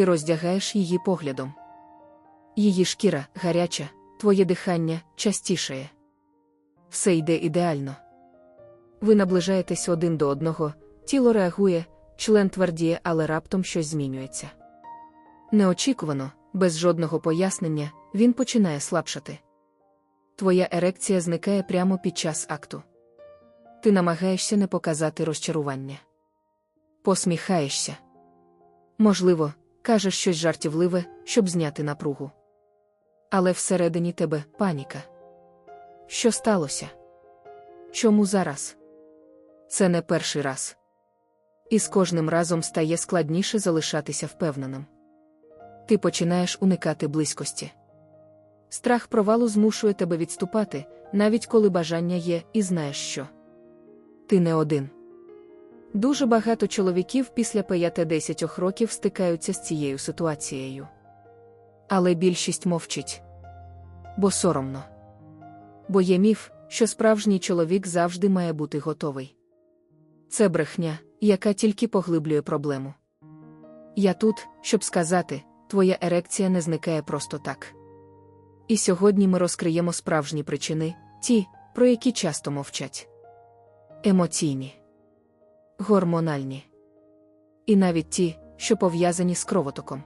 Ти роздягаєш її поглядом. Її шкіра гаряча, твоє дихання частішає. Все йде ідеально. Ви наближаєтесь один до одного, тіло реагує, член твердіє, але раптом щось змінюється. Неочікувано, без жодного пояснення, він починає слабшати. Твоя ерекція зникає прямо під час акту. Ти намагаєшся не показати розчарування. Посміхаєшся. Можливо, кажеш щось жартівливе, щоб зняти напругу. Але всередині тебе паніка. Що сталося? Чому зараз? Це не перший раз. І з кожним разом стає складніше залишатися впевненим. Ти починаєш уникати близькості. Страх провалу змушує тебе відступати, навіть коли бажання є, і знаєш що. Ти не один. Дуже багато чоловіків після 5-10 років стикаються з цією ситуацією. Але більшість мовчить. Бо соромно. Бо є міф, що справжній чоловік завжди має бути готовий. Це брехня, яка тільки поглиблює проблему. Я тут, щоб сказати, твоя ерекція не зникає просто так. І сьогодні ми розкриємо справжні причини, ті, про які часто мовчать. Емоційні, гормональні. І навіть ті, що пов'язані з кровотоком.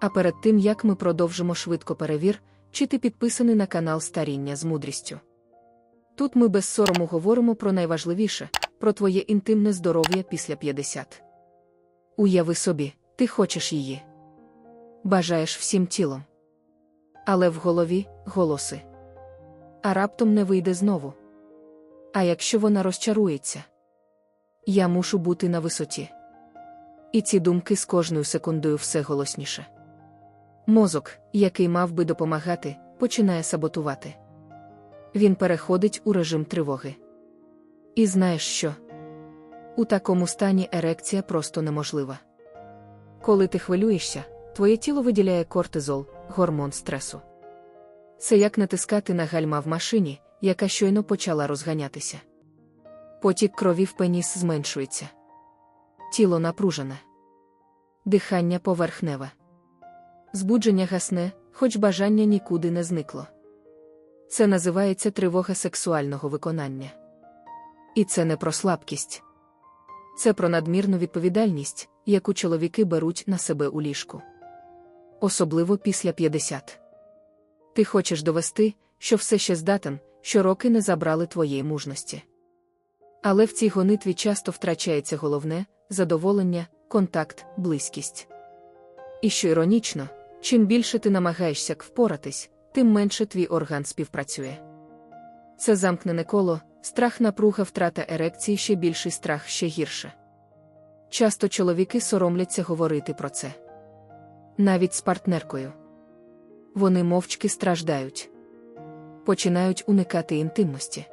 А перед тим як ми продовжимо швидко перевір, чи ти підписаний на канал Старіння з мудрістю. Тут ми без сорому говоримо про найважливіше про твоє інтимне здоров'я після 50. Уяви собі, ти хочеш її. Бажаєш всім тілом. Але в голові голоси. А раптом не вийде знову. А якщо вона розчарується, я мушу бути на висоті. І ці думки з кожною секундою все голосніше. Мозок, який мав би допомагати, починає саботувати. Він переходить у режим тривоги. І знаєш що? У такому стані ерекція просто неможлива. Коли ти хвилюєшся, твоє тіло виділяє кортизол, гормон стресу. Це як натискати на гальма в машині, яка щойно почала розганятися. Потік крові в пеніс зменшується. Тіло напружене. Дихання поверхневе. Збудження гасне, хоч бажання нікуди не зникло. Це називається тривога сексуального виконання. І це не про слабкість. Це про надмірну відповідальність, яку чоловіки беруть на себе у ліжку. Особливо після 50. Ти хочеш довести, що все ще здатен, що роки не забрали твоєї мужності. Але в цій гонитві часто втрачається головне задоволення, контакт, близькість. І що іронічно, чим більше ти намагаєшся впоратись, тим менше твій орган співпрацює. Це замкнене коло, страх напруга втрата ерекції ще більший страх ще гірше. Часто чоловіки соромляться говорити про це. Навіть з партнеркою. Вони мовчки страждають, починають уникати інтимності.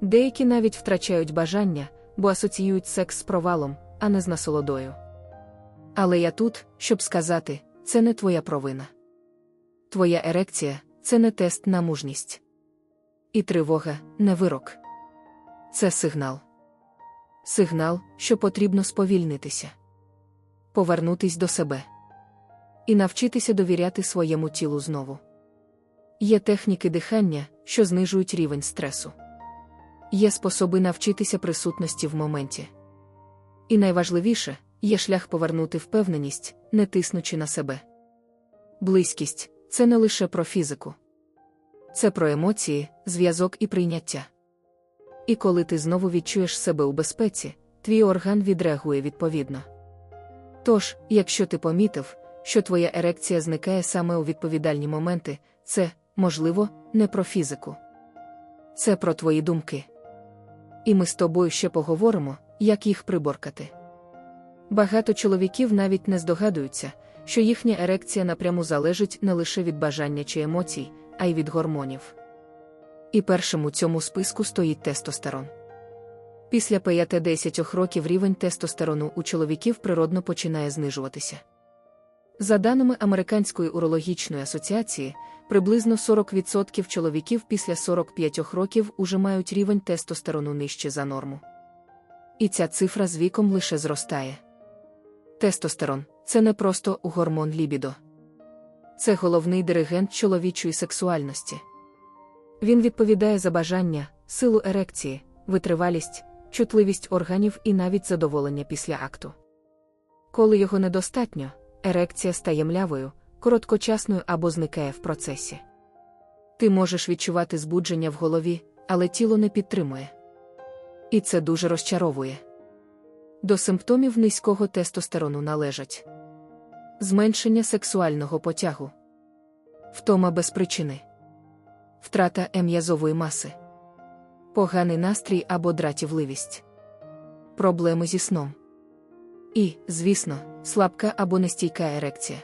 Деякі навіть втрачають бажання, бо асоціюють секс з провалом, а не з насолодою. Але я тут, щоб сказати, це не твоя провина. Твоя ерекція це не тест на мужність. І тривога не вирок. Це сигнал. Сигнал, що потрібно сповільнитися, повернутись до себе і навчитися довіряти своєму тілу знову. Є техніки дихання, що знижують рівень стресу. Є способи навчитися присутності в моменті. І найважливіше є шлях повернути впевненість, не тиснучи на себе. Близькість це не лише про фізику, це про емоції, зв'язок і прийняття. І коли ти знову відчуєш себе у безпеці, твій орган відреагує відповідно. Тож, якщо ти помітив, що твоя ерекція зникає саме у відповідальні моменти, це, можливо, не про фізику. Це про твої думки. І ми з тобою ще поговоримо, як їх приборкати. Багато чоловіків навіть не здогадуються, що їхня ерекція напряму залежить не лише від бажання чи емоцій, а й від гормонів. І першим у цьому списку стоїть тестостерон. Після 5-10 років рівень тестостерону у чоловіків природно починає знижуватися. За даними Американської урологічної асоціації, приблизно 40% чоловіків після 45 років уже мають рівень тестостерону нижче за норму. І ця цифра з віком лише зростає. Тестостерон це не просто гормон лібідо. Це головний диригент чоловічої сексуальності. Він відповідає за бажання, силу ерекції, витривалість, чутливість органів і навіть задоволення після акту. Коли його недостатньо, ерекція стає млявою, короткочасною або зникає в процесі. Ти можеш відчувати збудження в голові, але тіло не підтримує. І це дуже розчаровує. До симптомів низького тестостерону належать зменшення сексуального потягу, втома без причини, втрата ем'язової маси, поганий настрій або дратівливість, проблеми зі сном. І, звісно, слабка або нестійка ерекція.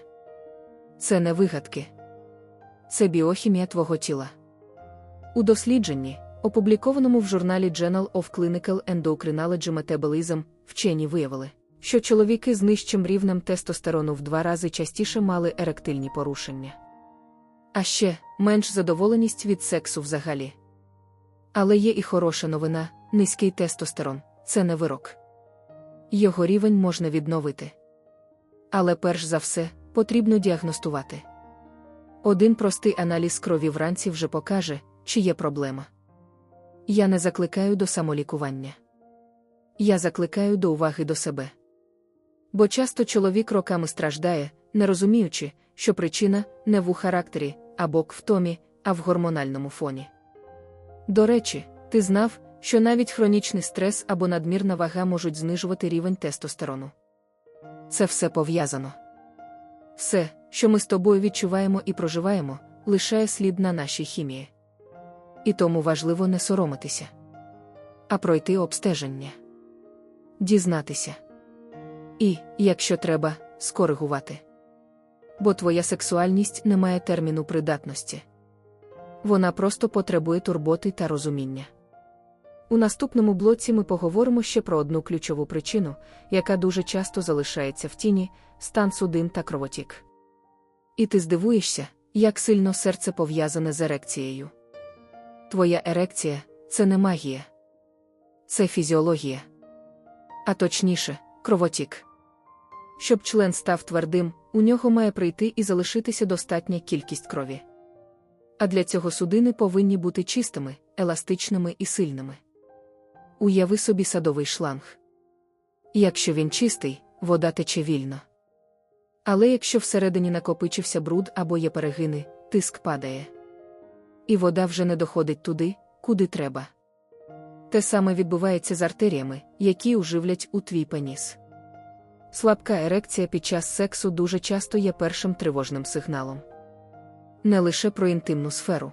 Це не вигадки, це біохімія твого тіла. У дослідженні, опублікованому в журналі Journal of Clinical Endocrinology Metabolism, вчені виявили, що чоловіки з нижчим рівнем тестостерону в два рази частіше мали еректильні порушення. А ще менш задоволеність від сексу взагалі. Але є і хороша новина: низький тестостерон це не вирок. Його рівень можна відновити. Але перш за все, потрібно діагностувати. Один простий аналіз крові вранці вже покаже, чи є проблема. Я не закликаю до самолікування. Я закликаю до уваги до себе. Бо часто чоловік роками страждає, не розуміючи, що причина не в у характері або в томі, а в гормональному фоні. До речі, ти знав, що навіть хронічний стрес або надмірна вага можуть знижувати рівень тестостерону. Це все пов'язано. Все, що ми з тобою відчуваємо і проживаємо, лишає слід на нашій хімії. І тому важливо не соромитися, а пройти обстеження, дізнатися. І, якщо треба, скоригувати. Бо твоя сексуальність не має терміну придатності. Вона просто потребує турботи та розуміння. У наступному блоці ми поговоримо ще про одну ключову причину, яка дуже часто залишається в тіні стан судин та кровотік. І ти здивуєшся, як сильно серце пов'язане з ерекцією. Твоя ерекція це не магія, це фізіологія. А точніше, кровотік. Щоб член став твердим, у нього має прийти і залишитися достатня кількість крові. А для цього судини повинні бути чистими, еластичними і сильними. Уяви собі садовий шланг. Якщо він чистий, вода тече вільно. Але якщо всередині накопичився бруд або є перегини, тиск падає. І вода вже не доходить туди, куди треба. Те саме відбувається з артеріями, які уживлять у твій пеніс. Слабка ерекція під час сексу дуже часто є першим тривожним сигналом. Не лише про інтимну сферу,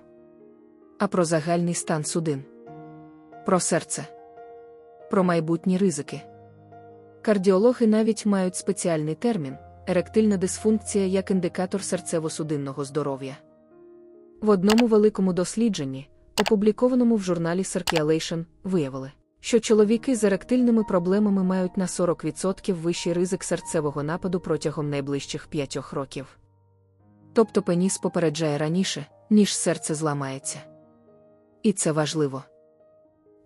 а про загальний стан судин, про серце, про майбутні ризики. Кардіологи навіть мають спеціальний термін еректильна дисфункція як індикатор серцево-судинного здоров'я. В одному великому дослідженні, опублікованому в журналі Circulation, виявили, що чоловіки з еректильними проблемами мають на 40% вищий ризик серцевого нападу протягом найближчих 5 років. Тобто пеніс попереджає раніше, ніж серце зламається. І це важливо.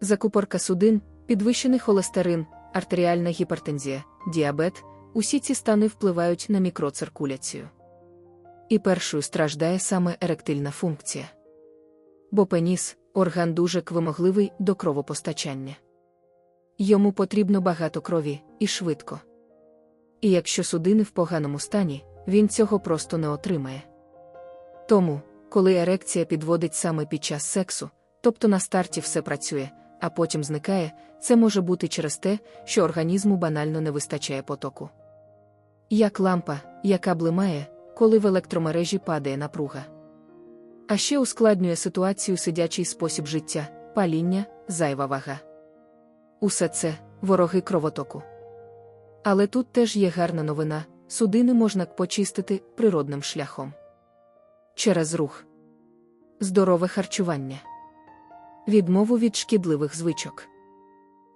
Закупорка судин, підвищений холестерин, артеріальна гіпертензія, діабет усі ці стани впливають на мікроциркуляцію. І першою страждає саме еректильна функція. Бо пеніс орган дуже квимогливий до кровопостачання. Йому потрібно багато крові і швидко. І якщо судини в поганому стані, він цього просто не отримає. Тому, коли ерекція підводить саме під час сексу, тобто на старті все працює, а потім зникає, це може бути через те, що організму банально не вистачає потоку. Як лампа, яка блимає, коли в електромережі падає напруга. А ще ускладнює ситуацію сидячий спосіб життя, паління, зайва вага. Усе це вороги кровотоку. Але тут теж є гарна новина судини можна почистити природним шляхом. Через рух, здорове харчування, відмову від шкідливих звичок.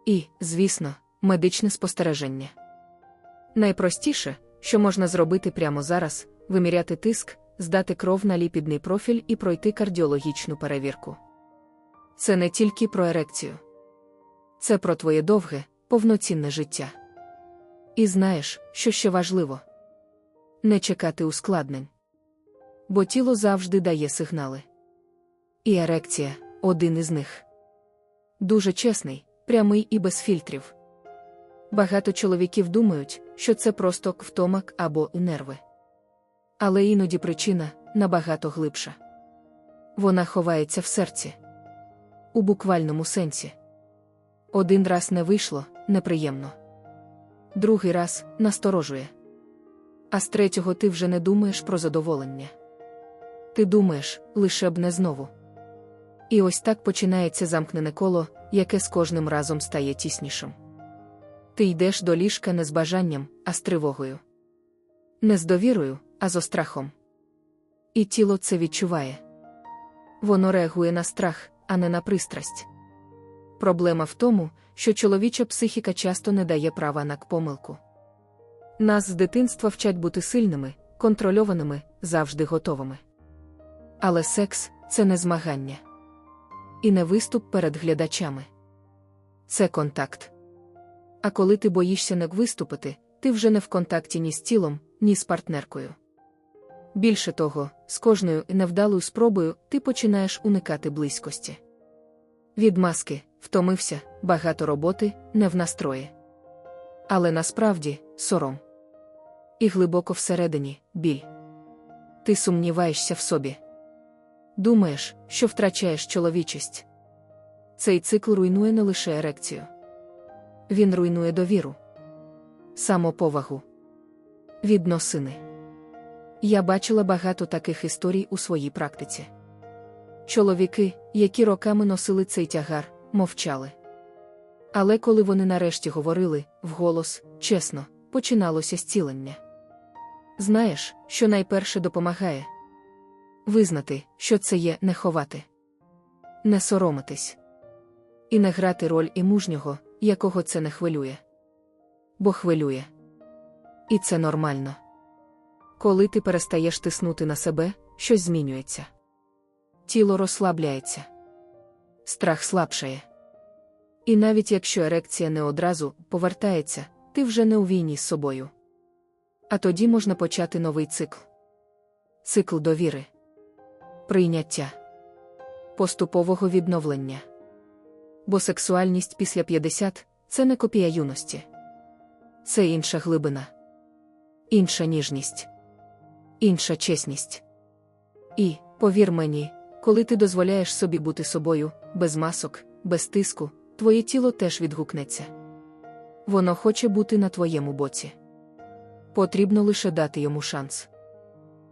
І, звісно, медичне спостереження. Найпростіше, що можна зробити прямо зараз, виміряти тиск, здати кров на ліпідний профіль і пройти кардіологічну перевірку. Це не тільки про ерекцію, це про твоє довге, повноцінне життя. І знаєш, що ще важливо? не чекати ускладнень. Бо тіло завжди дає сигнали. І ерекція один із них. Дуже чесний, прямий і без фільтрів. Багато чоловіків думають, що це просто втомак або нерви. Але іноді причина набагато глибша. Вона ховається в серці. У буквальному сенсі. Один раз не вийшло неприємно. Другий раз насторожує. А з третього ти вже не думаєш про задоволення. Ти думаєш, лише б не знову. І ось так починається замкнене коло, яке з кожним разом стає тіснішим. Ти йдеш до ліжка не з бажанням, а з тривогою. Не з довірою, а з острахом. І тіло це відчуває. Воно реагує на страх, а не на пристрасть. Проблема в тому, що чоловіча психіка часто не дає права на помилку. Нас з дитинства вчать бути сильними, контрольованими, завжди готовими. Але секс це не змагання. І не виступ перед глядачами. Це контакт. А коли ти боїшся не виступити, ти вже не в контакті ні з тілом, ні з партнеркою. Більше того, з кожною невдалою спробою ти починаєш уникати близькості. Від маски втомився, багато роботи, не в настрої. Але насправді сором. І глибоко всередині біль. Ти сумніваєшся в собі. Думаєш, що втрачаєш чоловічість. Цей цикл руйнує не лише ерекцію. Він руйнує довіру, самоповагу, відносини. Я бачила багато таких історій у своїй практиці. Чоловіки, які роками носили цей тягар, мовчали. Але коли вони нарешті говорили, вголос, чесно, починалося зцілення. Знаєш, що найперше допомагає визнати, що це є не ховати, не соромитись і не грати роль і мужнього, якого це не хвилює. Бо хвилює. І це нормально. Коли ти перестаєш тиснути на себе, щось змінюється. Тіло розслабляється, страх слабшає. І навіть якщо ерекція не одразу повертається, ти вже не у війні з собою. А тоді можна почати новий цикл. Цикл довіри, прийняття, поступового відновлення. Бо сексуальність після 50 це не копія юності. Це інша глибина, інша ніжність, інша чесність. І, повір мені, коли ти дозволяєш собі бути собою, без масок, без тиску, твоє тіло теж відгукнеться. Воно хоче бути на твоєму боці. Потрібно лише дати йому шанс.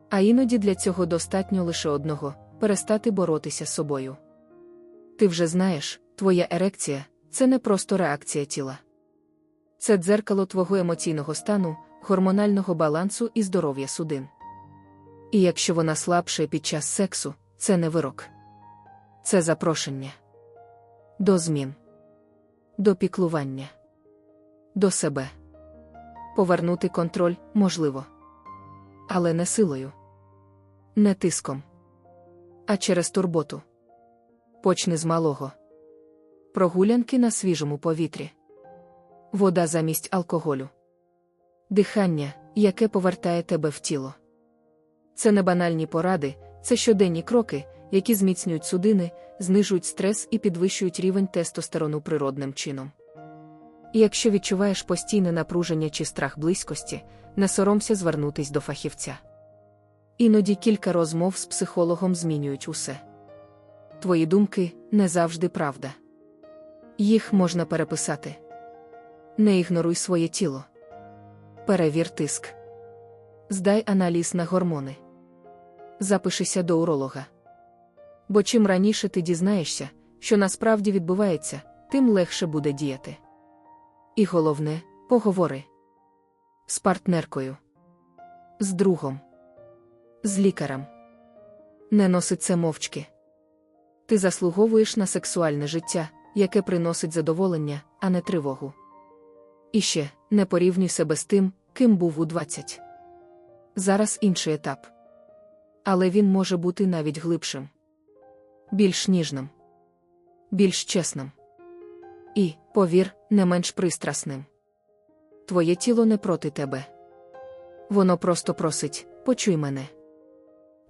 А іноді для цього достатньо лише одного перестати боротися з собою. Ти вже знаєш, твоя ерекція це не просто реакція тіла. Це дзеркало твого емоційного стану, гормонального балансу і здоров'я судин. І якщо вона слабше під час сексу, це не вирок. Це запрошення до змін, до піклування, до себе. Повернути контроль можливо. Але не силою, не тиском, а через турботу. Почни з малого. Прогулянки на свіжому повітрі. Вода замість алкоголю. Дихання, яке повертає тебе в тіло. Це не банальні поради, це щоденні кроки, які зміцнюють судини, знижують стрес і підвищують рівень тестостерону природним чином. Якщо відчуваєш постійне напруження чи страх близькості, не соромся звернутись до фахівця. Іноді кілька розмов з психологом змінюють усе. Твої думки не завжди правда. Їх можна переписати. Не ігноруй своє тіло. Перевір тиск. Здай аналіз на гормони. Запишися до уролога. Бо чим раніше ти дізнаєшся, що насправді відбувається, тим легше буде діяти. І головне, поговори з партнеркою, з другом, з лікарем. Не носи це мовчки. Ти заслуговуєш на сексуальне життя, яке приносить задоволення, а не тривогу. І ще не порівнюй себе з тим, ким був у 20. Зараз інший етап. Але він може бути навіть глибшим, більш ніжним, більш чесним. І, повір, не менш пристрасним. Твоє тіло не проти тебе. Воно просто просить, почуй мене.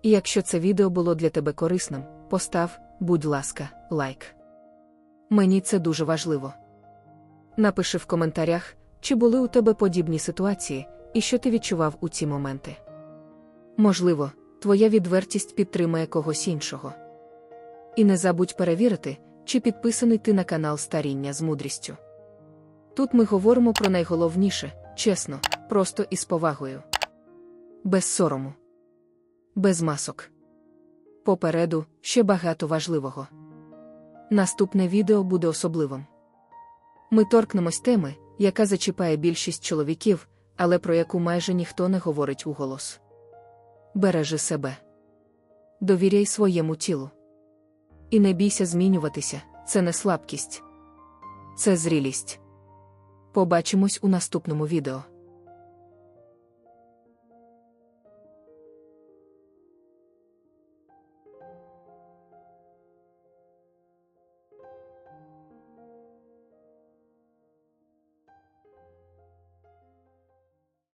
І якщо це відео було для тебе корисним, постав, будь ласка, лайк. Мені це дуже важливо. Напиши в коментарях, чи були у тебе подібні ситуації, і що ти відчував у ці моменти. Можливо, твоя відвертість підтримає когось іншого. І не забудь перевірити, чи підписаний ти на канал Старіння з мудрістю. Тут ми говоримо про найголовніше, чесно, просто і з повагою. Без сорому. Без масок. Попереду ще багато важливого. Наступне відео буде особливим. Ми торкнемось теми, яка зачіпає більшість чоловіків, але про яку майже ніхто не говорить уголос. Бережи себе. Довіряй своєму тілу. І не бійся змінюватися, це не слабкість. Це зрілість. Побачимось у наступному відео.